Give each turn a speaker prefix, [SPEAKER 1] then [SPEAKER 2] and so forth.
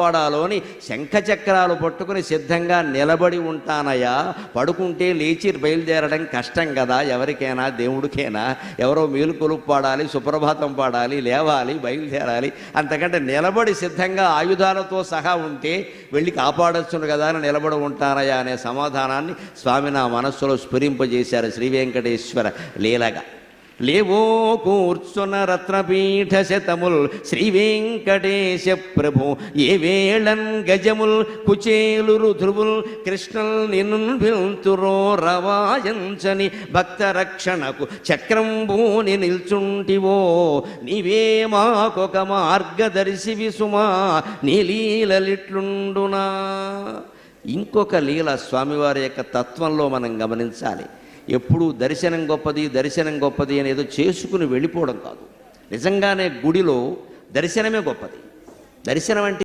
[SPEAKER 1] వాడాలోని శంఖచక్రాలు పట్టుకుని సిద్ధంగా నిలబడి ఉంటానయ్యా. పడుకుంటే లేచి బయలుదేరడం కష్టం కదా ఎవరికైనా దేవుడికైనా. ఎవరో మేలుకొలుపు పాడాలి సుప్రభాతం పాడాలి లేవాలి బయలుదేరాలి. అంతకంటే నిలబడి సిద్ధంగా ఆయుధాలతో సహా ఉంటే వెళ్ళి కాపాడొచ్చును కదా అని నిలబడి ఉంటానయ్యా అనే సమాధానాన్ని స్వామి నా మనస్సులో స్ఫురింపజేశారు శ్రీ వెంకటేశ్వర లీలగా. లేవో కూర్చున్న రత్నపీఠ శతముల్ శ్రీ వెంకటేశ ప్రభు ఏ వేళన్ గజముల్ కుచేలు రుధువుల్ కృష్ణల్ నిన్ను రవాయంచని భక్త రక్షణకు చక్రంబూని నిల్చుంటివో. నీవే మాకొక మార్గదర్శి విసుమా నీ లీలలిట్లుండునా. ఇంకొక లీల స్వామివారి యొక్క తత్వంలో మనం గమనించాలి. ఎప్పుడూ దర్శనం గొప్పది దర్శనం గొప్పది అని ఏదో చేసుకుని వెళ్ళిపోవడం కాదు. నిజంగానే గుడిలో దర్శనమే గొప్పది. దర్శనం అంటే